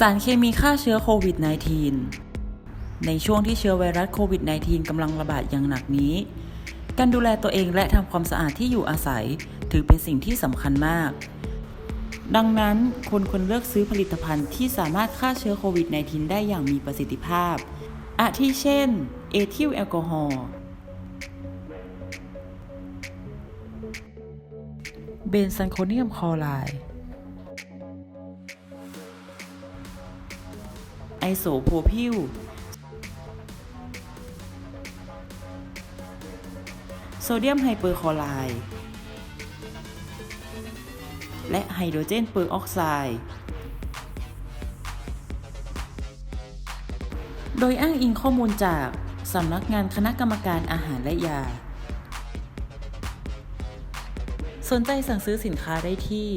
สารเคมีฆ่าเชื้อโควิด -19 ในช่วงที่เชื้อไวรัสโควิด -19 กำลังระบาดอย่างหนักนี้ การดูแลตัวเองและทำความสะอาดที่อยู่อาศัย ถือเป็นสิ่งที่สำคัญมาก ดังนั้นคนควรเลือกซื้อผลิตภัณฑ์ที่สามารถฆ่าเชื้อโควิด -19 ได้อย่างมีประสิทธิภาพ อาทิเช่น เอทิลแอลกอฮอล์เบนซันโคเนียมคลอไรด์ อโซโพพิลโซเดียมไฮเปอร์คลอไรด์และไฮโดรเจนเปอร์ออกไซด์โดยอ้างอิงข้อมูลจากสำนักงานคณะกรรมการอาหารและยา สนใจสั่งซื้อสินค้าได้ที่